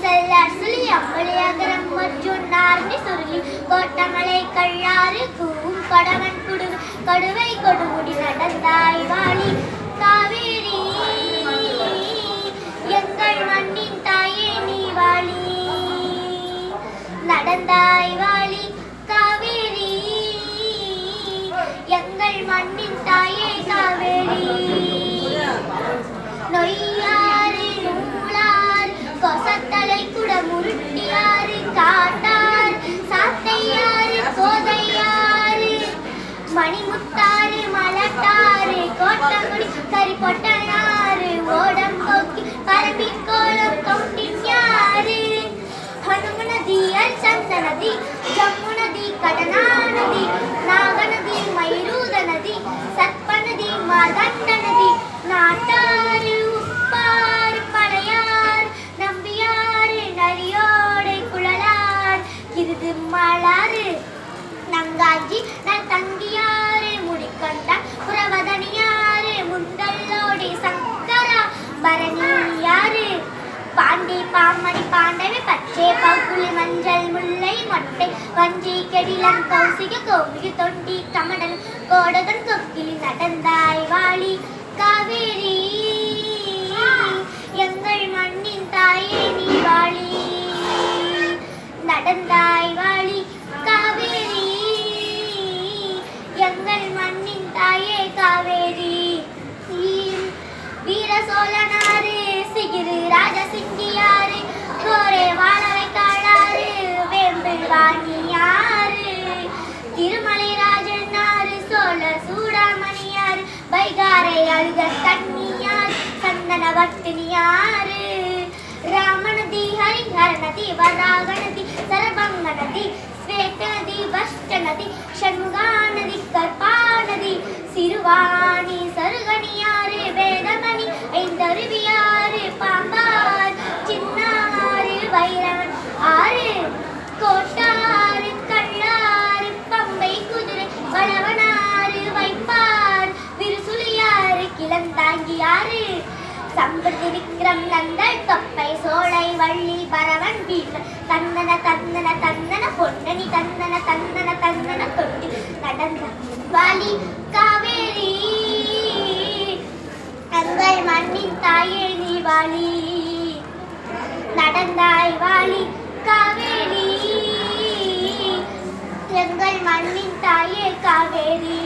செல்லார் சுழி அம்பளியகரம் மற்றும் நார்மி சுருளி கோட்டமலை கள்ளாறு கூவும் கடவன் குடு கடுவை கொடுமுடி நடந்தாய் வாழி காவேரி எங்கள் மண்ணின் தாயே நீ வாழி நடந்தாய் வாழி காவேரி எங்கள் மண்ணின் தாயே காவேரி. கொட்டனாறு ஓடம் போக்கி பரம்பி கோலம் கவுண்டின் யாரு? ஹனும நதி அல்சந்த நதி ஜம்மு நதி கடனா நதி நாக நதி மயூத நதி சத்ப நதி மாதண்ட நதி முல்லை மொட்டை வஞ்சி கெடிலன் கௌசிக கோவிகி தொண்டி கமடன் கோடகன் கொக்கிலி நடந்தாய் வாழி காவேரி. எங்கள் மண்ணின் தாயே நீ வாழி நடந்தாய் வாழி காவேரி. எங்கள் மண்ணின் தாயே காவேரி. ஈம் வீர வேம்பில் திருமலை ராஜனாரு சோழ சூடாமணியாரு பைகாரை அழுக கண்ணியார் சந்தன வட்டினியாரு ராமநதி ஹரிஹர நதி வராக நதி சரபங்க நதி ஸ்வேத நதி வஷ்ட நதி ஷண்முகா நதி கற்பா நதி சிறுவாணி சம்பதி விக்ரம் நந்தல் தொப்பை சோலை வள்ளி பரவன் வீட்டு. தந்தன தந்தன தந்தன பொன்னணி தந்தன தந்தன தந்தன கொட்டி நடந்த வாலி காவேரி. கங்கை மண்ணின் தாயே நீ வாலி நடந்தாய் வாலி காவேரி. எங்கள் மண்ணின் தாயே காவேரி.